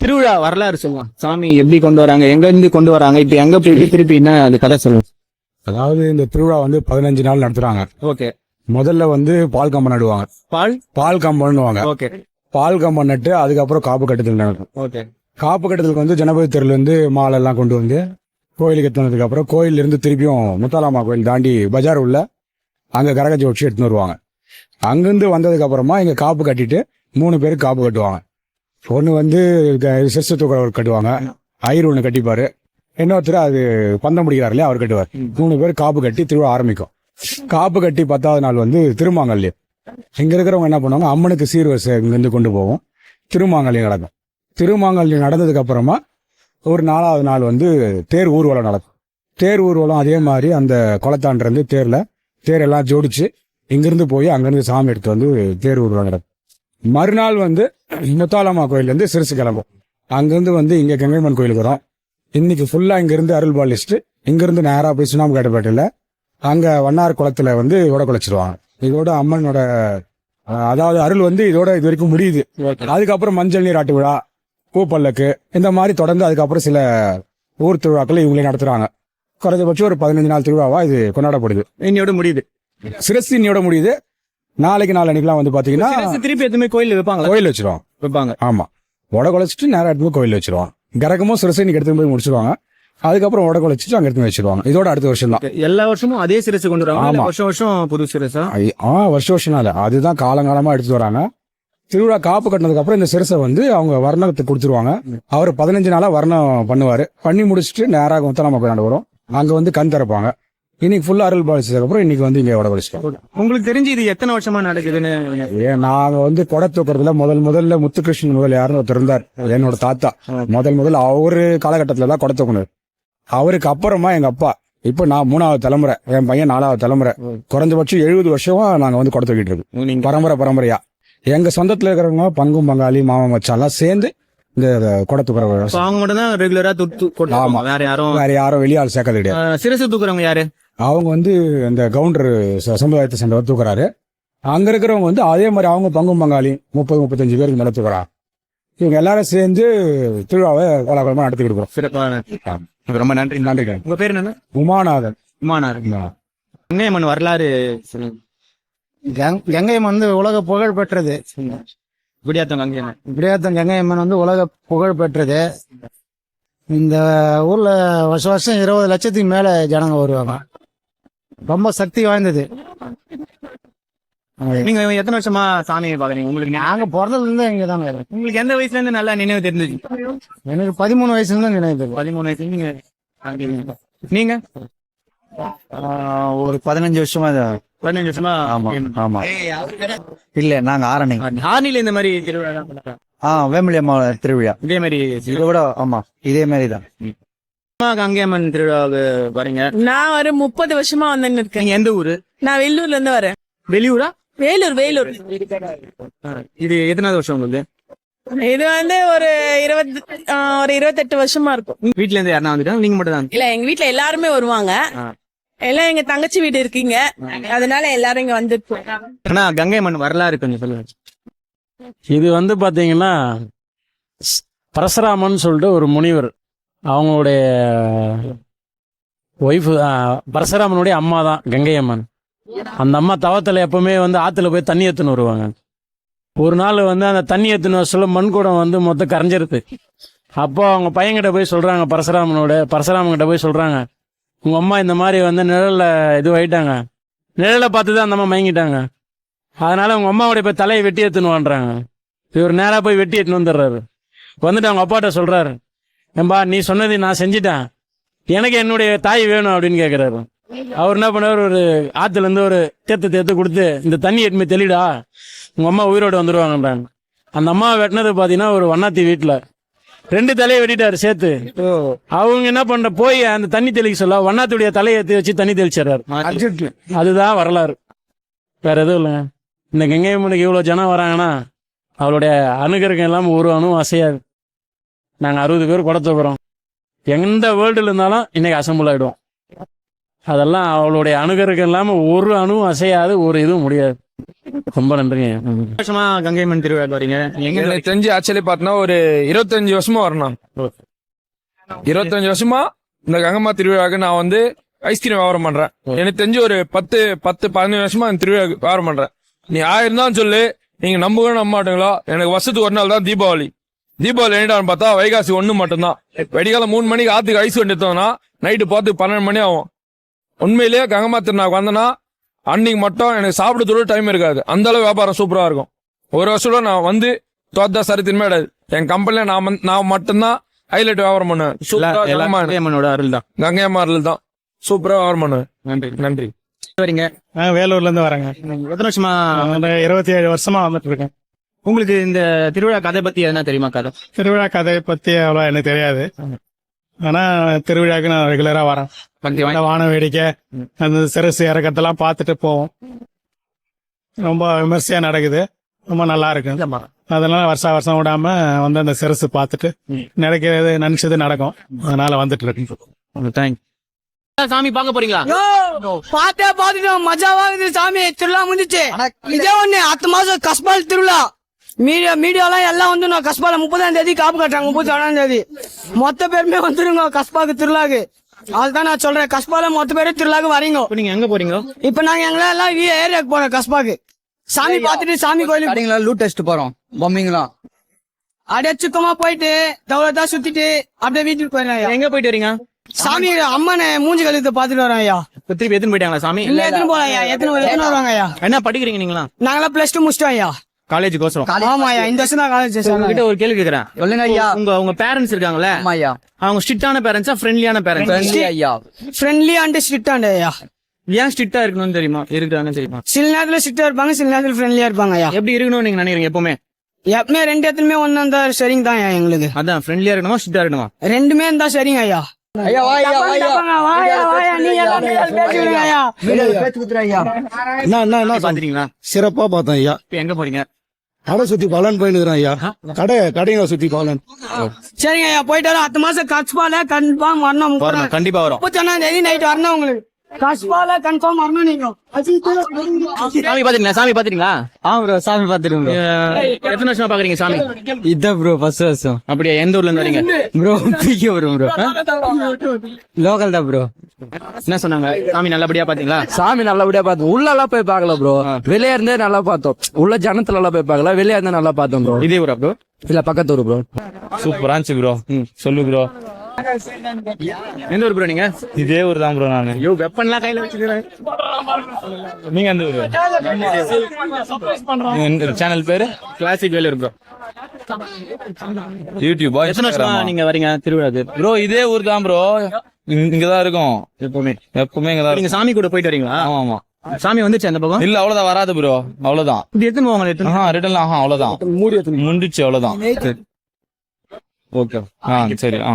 திருவிழா வரலாறு சொல்லுவாங்க சாமி எப்படி கொண்டு வராங்க எங்க இருந்து கொண்டு வராங்க இப்ப எங்க போய் திருப்பி என்ன அந்த கதை சொல்லுங்க. அதாவது இந்த திருவிழா வந்து பதினஞ்சு நாள் நடத்துறாங்க. ஓகே. முதல்ல வந்து பால் கம்பம் நடுவாங்க. பால்? பால் கம்பம்னுவாங்க ஓகே. பால் கம்பம் நட்டு அதுக்கப்புறம் காப்பு கட்டுதல் நடக்கும். ஓகே. காப்பு கட்டுதலுக்கு வந்து ஜனபதி தெருல இருந்து மாலை எல்லாம் கொண்டு வந்து கோயிலுக்கு எத்தினதுக்கு அப்புறம் கோயில்ல இருந்து திருப்பியும் முத்தாலாமா கோயில் தாண்டி பஜார் உள்ள அங்க கரகஜி வச்சு எடுத்துன்னு வருவாங்க. அங்கிருந்து வந்ததுக்கு அப்புறமா இங்க காப்பு கட்டிட்டு மூணு பேருக்கு காப்பு கட்டுவாங்க. ஒன்று வந்து சிஸ்ட தூக்குறவர் கட்டுவாங்க. ஐயர் ஒன்று கட்டிப்பாரு. இன்னொருத்தர் அது பந்தம் முடிக்கிறார் இல்லையா அவர் கட்டுவார். மூணு பேர் காப்பு கட்டி திருவிழா ஆரம்பிக்கும். காப்பு கட்டி பத்தாவது நாள் வந்து திருமாங்கல்யம். இங்க இருக்கிறவங்க என்ன பண்ணுவாங்க அம்மனுக்கு சீர்வரிசை இங்கிருந்து கொண்டு போவோம். திருமாங்கல்யம் நடக்கும். திருமாங்கல்யம் நடந்ததுக்கு அப்புறமா ஒரு நாலாவது நாள் வந்து தேர் ஊர்வலம் நடக்கும். தேர் ஊர்வலம் அதே மாதிரி அந்த குளத்தாண்டிருந்து தேர்ல தேர் எல்லாம் ஜோடிச்சு இங்கிருந்து போய் அங்கிருந்து சாமி எடுத்து வந்து தேர் ஊர்வலம் நடக்கும். மறுநாள் வந்து முத்தாலம்மா கோயில்ல இருந்து சிறுசு கிளம்பும் அங்கிருந்து வந்து இங்க கங்கைமன் கோயிலுக்கு வரும். இன்னைக்கு ஃபுல்லா இங்க இருந்து அருள் பாலிஸ்ட் இங்க இருந்து நேரா போய் சுனாமி காட்டுப்பேட்டையில அங்க வண்ணார் குளத்துல வந்து உட குலைச்சிருவாங்க இதோட அம்மனோட அதாவது அருள் வந்து இதோட இது வரைக்கும் முடியுது. அதுக்கப்புறம் மஞ்சள் நீராட்டு விழா பூப்பல்லக்கு இந்த மாதிரி தொடர்ந்து அதுக்கப்புறம் சில ஊர் திருவிழாக்களை இவங்களே நடத்துறாங்க. குறைஞ்சபட்சம் ஒரு பதினஞ்சு நாள் திருவிழாவா இது கொண்டாடப்படுது. இன்னையோட முடியுது. சிரஸ்து இன்னையோட முடியுது. நாளைக்கு நாளன்னைக்குலாம் வந்து பாத்தீங்கன்னா திருப்பி எதுவுமே கோயில் வைப்பாங்களா? கோயில் வச்சிருவோம். வைப்பாங்க. ஆமா. உட குலைச்சிட்டு நேரம் எடுத்து கோயில் வச்சிருவாங்க கரகமும் சிரசு இன்னைக்கு எடுத்து போய் முடிச்சிருவாங்க. அதுக்கப்புறம் உட குலைச்சிட்டு அங்க எடுத்து வச்சிருவாங்க. இதோட அடுத்த வருஷம் தான். எல்லா வருஷமும் அதே சிரசு கொண்டு வராங்க ஆமா. வருஷம் வருஷம் புது சிரசா? ஆ வருஷம் வருஷம் இல்ல அதுதான் காலங்காலமா எடுத்துட்டு வராங்க. திருவிழா காப்பு கட்டினதுக்கு அப்புறம் இந்த சிரசை வந்து அவங்க வர்ணத்துக்கு கொடுத்துருவாங்க. அவர் பதினஞ்சு நாளா வர்ணம் பண்ணுவாரு. பண்ணி முடிச்சுட்டு நேராக முத்தலாம கோயில் வரும் அங்க வந்து கண் திறப்பாங்க. இன்னைக்கு ஃபுல்லா அருள் பாலிச்சதுக்கு அப்புறம் இன்னைக்கு வந்து இங்க உட குலைச்சிட்டோம் உங்களுக்கு தெரிஞ்சு இது எத்தனை வருஷமா நடக்குதுன்னு ஏன் நாங்க வந்து கொடை தூக்குறதுல முதல் முதல்ல முத்துகிருஷ்ணன் முதல் யாருன்னு ஒருத்தர் இருந்தார். என்னோட தாத்தா. முதல் முதல்ல அவரு காலகட்டத்துல தான் கொடை தூக்குனார். அவருக்கு அப்புறமா எங்க அப்பா. இப்ப நான் மூணாவது தலைமுறை என் பையன் நாலாவது தலைமுறை. குறைஞ்சபட்சம் எழுபது வருஷமா நாங்க வந்து கொடை தூக்கிட்டு இருக்கோம். பரம்பரை பரம்பரையா. எங்க சொந்தத்துல இருக்கிறவங்க பங்கும் பங்காளி மாமன் மச்சான்லாம் சேர்ந்து இந்த கொடை தூக்குற விவசாயம். So, அவங்க மட்டும் தான் ரெகுலரா கொண்டு ஆமா. வேற யாரும் வேற யாரும் வெளியாள் சேர்க்கறது கிடையாது. ஆ, சிரசு தூக்குறவங்க யாரு? அவங்க வந்து இந்த கவுண்டர் ச- சமுதாயத்தை சேர்ந்தவர் தூக்குறாரு. அங்க இருக்கிறவங்க வந்து அதே மாதிரி அவங்க பங்கும் பங்காளி முப்பது முப்பத்தஞ்சு பேருக்கு மேல இவங்க எல்லாரும் சேர்ந்து திருவிழாவை கோலாகலமா நடத்தி கொடுக்குறோம் சிறப்பான ரொம்ப நன்றி. நன்றி உங்க பேர் என்ன உமாநாதன். உமானார் கங்கையம்மன் வரலாறு கங்கையம்மன் வந்து உலக புகழ் பெற்றது. குடியாத்தம் கங்கையம்மன். இப்படியாத்தம் கங்கையம்மன் வந்து உலக புகழ் பெற்றது. இந்த ஊர்ல வருஷம் வருஷம் இருபது லட்சத்துக்கு மேல ஜனங்க வருவாங்க. ரொம்ப சக்தி வாய்ந்தது. நீங்க எத்தனை வருஷமா சாமியை பாக்குறீங்க உங்களுக்கு நாங்க பிறந்ததுல இருந்து இங்க தாங்க இருக்கோம். உங்களுக்கு எந்த வயசுல இருந்து நல்லா நினைவு தெரிஞ்சுச்சு எனக்கு பதிமூணு வயசுல இருந்து நினைவு தெரியும். பதிமூணு வயசுல நீங்க நீங்க? ஒரு பதினஞ்சு வருஷமா இது- பதினஞ்சு வருஷமா? ஆமா ஆமா. இல்ல நாங்க ஆரணி. ஆர்னில இந்த மாதிரி திருவிழா எல்லாம் கொண்டாடுறாங்க. ஆ வேம்பலி அம்மா திருவிழா. இதே மாதிரி இதை விட ஆமா இதே மாதிரி தான் கங்கையம்மன் திருவிழாவுக்கு வரீங்க. நான் ஒரு முப்பது வருஷமா வந்துன்னு இருக்கேன் நீங்க எந்த ஊரு? நான் வெள்ளூர்ல இருந்து வரேன். வெளியூரா? வேலூர் வேலூர். இது எத்தனாவது வருஷம் உங்களுக்கு? இது வந்து ஒரு இருபது ஆ, ஒரு இருபத்தெட்டு வருஷமா இருக்கும். வீட்ல இருந்து யாருனா வந்துட்டா? நீங்க மட்டும் தான் இல்ல எங்க வீட்ல எல்லாருமே வருவாங்க. எல்லாம் எங்க தங்கச்சி வீடு இருக்கீங்க. அதனால எல்லாரும் இங்க வந்துருப்போம் ஆனா கங்கையம்மன் வரலாறு கொஞ்சம் சொல்லுங்க. இது வந்து பாத்தீங்கன்னா பரசுராமன் சொல்லிட்டு ஒரு முனிவர். அவங்களுடைய ஒய்ஃபு பரசுராமனுடைய அம்மா தான் கங்கை அம்மன் அந்த அம்மா தவத்தில் எப்பவுமே வந்து ஆற்றுல போய் தண்ணி எடுத்துன்னு வருவாங்க. ஒரு நாள் வந்து அந்த தண்ணி எடுத்துன்னு வர சொல்ல மண்குடம் வந்து மொத்தம் கரைஞ்சிருது. அப்போ அவங்க பையன்கிட்ட போய் சொல்கிறாங்க பரசுராமனோட பரசுராமன்கிட்ட போய் சொல்கிறாங்க உங்கள் அம்மா இந்த மாதிரி வந்து நிழலில் இதுவாகிட்டாங்க நிழலை பார்த்து தான் அந்த அம்மா மயங்கிட்டாங்க. அதனால் உங்கள் அம்மாவோடைய போய் தலையை வெட்டி எடுத்துன்னு வான்றாங்க. இவர் நேராக போய் வெட்டி எடுத்துன்னு வந்துடுறாரு. வந்துட்டு அவங்க அப்பாட்ட சொல்கிறாரு ஏம்பா நீ சொன்னதை நான் செஞ்சிட்டேன். எனக்கு என்னுடைய தாய் வேணும் அப்படின்னு கேக்குறாரு. அவர் என்ன பண்ணாரு? ஒரு ஆத்துல இருந்து ஒரு தேத்து தேத்து கொடுத்து இந்த தண்ணி எட்டுமே தெளிடா உங்க அம்மா உயிரோட வந்துருவாங்கன்றாங்க. அந்த அம்மா வெட்டினது பாத்தீங்கன்னா ஒரு வண்ணாத்தி வீட்டுல ரெண்டு தலையை வெட்டிட்டாரு சேர்த்து. அவங்க என்ன பண்ற போய் அந்த தண்ணி தெளிக்க சொல்ல வண்ணாத்துடைய தலையை ஏத்தி வச்சு தண்ணி தெளிச்சிடுறாரு. அதுதான் வரலாறு. வேற எதுவும் இல்லைங்க. இந்த கங்கை அம்மனுக்கு இவ்வளோ ஜனம் வராங்கன்னா அவளுடைய அணுகருக்கம் இல்லாமல் ஒரு அணுவும் அசையாது. நாங்கள் அறுபது பேர் குடத்த போகிறோம் எந்த வேர்ல்டில் இருந்தாலும் இன்னைக்கு அசம்பிள் ஆகிடுவோம் அதெல்லாம் அவளுடைய அணுகருக்கம் இல்லாமல் ஒரு அணுவும் அசையாது ஒரு இதுவும் முடியாது. ரொம்ப நன்றிங்க. வருஷமா கங்கையம்மன் திருவிழாக்கு வரீங்க. எங்க எனக்கு தெரிஞ்சு ஆக்சுவலி பார்த்தோன்னா ஒரு இருபத்தஞ்சு வருஷமா வரணும். இருபத்தஞ்சு வருஷமா இந்த கங்கம்மா திருவிழாவுக்கு நான் வந்து ஐஸ்கிரீம் வியாபாரம் பண்றேன். எனக்கு தெரிஞ்சு ஒரு பத்து பத்து பதினஞ்சு வருஷமா இந்த திருவிழாவுக்கு வியாபாரம் பண்றேன். நீ ஆயிரம் தான் சொல்லு நீங்க நம்புக நம்ப மாட்டீங்களோ? எனக்கு வருஷத்துக்கு ஒரு நாள் தான் தீபாவளி. தீபாவளி என்னடான்னு பார்த்தா வைகாசி ஒண்ணு மட்டும்தான். வெடிகாலம் மூணு மணிக்கு ஆத்துக்கு ஐஸ் வண்டி எடுத்தோம்னா நைட்டு பார்த்து பன்னெண்டு மணி ஆகும். உண்மையிலேயே கங்கம்மா திருநாக்கு வந்தேன்னா அன்னைக்கு மட்டும் எனக்கு சாப்பிடுறதுக்கு டைம் இருக்காது. அந்த அளவு வியாபாரம் சூப்பரா இருக்கும். ஒரு வருஷம் நான் வந்து தோத்த சரித்தின்மே கிடையாது என் கம்பெனில நான் வந்து- நான் மட்டும்தான் ஹைலைட் வியாபாரம் பண்ணுவேன். சூப்பரா கங்கம்மா கங்கையம்மனோட அருள் தான் கங்கையம்மாரில் தான் சூப்பரா வியாபாரம் பண்ணுவேன். நன்றி. நன்றி. வரீங்க? நான் வேலூர்ல இருந்து வரேங்க. எத்தனை வருஷமா? இருபத்தி ஏழு வருஷமா வந்துட்டு இருக்கேன். உங்களுக்கு இந்த திருவிழா கதை பத்தி எதனா தெரியுமா கதை? திருவிழா கதையை பத்தி அவ்வளோ எனக்கு தெரியாது. ஆனா திருவிழாக்கு நான் ரெகுலரா வரேன் இந்த வான வேடிக்கை அந்த சிறசு இறக்கத்தெல்லாம் பார்த்துட்டு போவோம். ரொம்ப விமர்சையா நடக்குது. ரொம்ப நல்லா இருக்கு. அதனால வருஷா வருஷம் விடாம வந்து அந்த சிறசு பார்த்துட்டு நடக்கிறது நினைச்சது நடக்கும். அதனால வந்துட்டு இருக்கு. தேங்க்ஸ் சாமி பார்க்க போறீங்களா? பார்த்தே பாத்துட்டோம் மஜாவா இருக்குது சாமி. திருவிழா முடிஞ்சிச்சு. இதே ஒண்ணு அடுத்த மாசம் கஸ்பால் திருவிழா. மீடியா மீடியாலாம் எல்லாம் வந்து நான் கஸ்பால முப்பதாம் தேதி காப்பு கட்டுறாங்க முப்பத்தி ஒன்னாம் தேதி. மொத்த பேருமே வந்துருங்க கஸ்பாக்கு திருவிழாக்கு அதுதான் நான் சொல்றேன். கஸ்பால மொத்த பேரும் திருவிழாக்கு வரீங்க. இப்போ நீங்க எங்க போறீங்க? இப்ப நாங்க எங்களை எல்லாம் வீ ஏரியாக்கு போறோம் கஸ்பாக்கு. சாமி பார்த்துட்டு சாமி கோயிலுக்கு லூட் டெஸ்ட் போறோம். பொம்மைங்களாம் அப்படியே சுத்தமா போயிட்டு தவளத்தா சுத்திட்டு அப்படியே வீட்டுக்கு ஐயா. எங்க போயிட்டு வரீங்க? சாமி அம்மனை மூஞ்சி கழுத்து பாத்துட்டு வரோம் ஐயா. திருப்பி எத்தனை போயிட்டாங்களா சாமி? இல்ல எத்தனை போலாம் ஐயா? எத்தனை எத்தனை வருவாங்க ஐயா? என்ன படிக்கிறீங்க நீங்களா நாங்களாம் பிளஸ் டூ முடிச்சிட்டோம் ஐயா. காலேஜுக்கு கோசரம் ஆமா ஐயா இந்த வருஷம் தான் காலேஜ் உங்ககிட்ட ஒரு கேள்வி கேக்குறேன். சொல்லுங்க ஐயா. உங்க உங்க பேரண்ட்ஸ் இருக்காங்கல்ல? ஆமா ஐயா அவங்க ஸ்ட்ரிக்டான பேரண்ட்ஸா ஃப்ரெண்ட்லியான பேரண்ட்ஸ் ஃப்ரெண்ட்லி ஐயா. ஃப்ரெண்ட்லி அண்ட் ஸ்ட்ரிக்ட் அண்ட் ஐயா. ஏன் ஸ்ட்ரிக்டா இருக்கணும்னு தெரியுமா? இருக்காங்கன்னு தெரியுமா? சில நேரத்துல ஸ்ட்ரிக்டா இருப்பாங்க சில நேரத்துல ஃப்ரெண்ட்லியா இருப்பாங்க ஐயா. எப்படி இருக்கணும்னு நீங்க நினைக்கிறீங்க எப்பவுமே? எப்பவுமே ரெண்டு இடத்துலயுமே ஒன்னு இருந்தா சரிங்க தான் ஐயா எங்களுக்கு. அதான் ஃப்ரெண்ட்லியா இருக்கணுமா ஸ்ட்ரிக்டா இருக்கணுமா? ரெண்டுமே இருந்தா சரிங்க ஐயா. ஐயா வாயா வாயா. நீங்க எல்லாம் பேசி விடுங்க ஐயா. பேச்சு குத்துற ஐயா. என்ன என்ன சிறப்பா பார்த்தேன் ஐயா. இப்ப எங்க போறீங்க? கடை சுத்தி பலன் போயின்னு ஐயா. கடை கடைங்க சுத்தி பலன். சரிங்க ஐயா போயிட்டு வரோம் அடுத்த மாசம் கன்ஃபார்ம் வரணும். முப்பது வரணும். கண்டிப்பா வரும். முப்பத்தி ஒன்னாம் தேதி நைட் வரணும் உங்களுக்கு. கட்ஸ்பால கன்ஃபார்ம் வரணும் நீங்க சாமி பாத்தீங்களா சாமி ஆ ப்ரோ சாமி பாத்துருங்க எத்தனை வருஷமா பாக்குறீங்க சாமி? இதான் ப்ரோ ஃபர்ஸ்ட் வருஷம். அப்படியா? எந்த ஊர்ல இருந்து வரீங்க? ப்ரோ பிகே வரும் ப்ரோ லோக்கல் தான் ப்ரோ என்ன சொன்னாங்க? சாமி நல்லபடியா பாத்தீங்களா சாமி நல்லபடியா பார்த்தோம். உள்ள எல்லாம் போய் பார்க்கல ப்ரோ வெளியே இருந்தே நல்லா பார்த்தோம். உள்ள ஜனத்துல எல்லாம் போய் பார்க்கல. வெளியே இருந்தே நல்லா பார்த்தோம் ப்ரோ இதே ஊரா ப்ரோ இல்ல பக்கத்து ஊர் ப்ரோ சூப்பரா இருந்துச்சு ப்ரோ சொல்லு ப்ரோ எந்த ஊர் ப்ரோ நீங்க? இதே ஊர் தான் ப்ரோ நானு. ஐயோ வெப்பன்லாம் கையில வச்சுக்கிறேன். நீங்க எந்த ஊரு? சேனல் பேரு? கிளாசிக் வேலூர் ப்ரோ யூடியூபா எத்தனை வருஷமா நீங்க வரீங்க? திருவிழாக்கு ப்ரோ இதே ஊர் தான் ப்ரோ இங்கதான் இருக்கும். எப்பவுமே. எப்பவுமே இங்கதான் நீங்க சாமி கூட போயிட்டு வரீங்களா? ஆமா ஆமா சாமி வந்துச்சு அந்த பக்கம்? இல்ல அவ்வளவுதான் வராது ப்ரோ அவ்வளவுதான். இது எத்தனை போவாங்க ரிட்டர்ன் ஆஹா அவ்வளவுதான். முடிச்சு அவ்வளவுதான். ஓகே. ஆ சரி ஆ.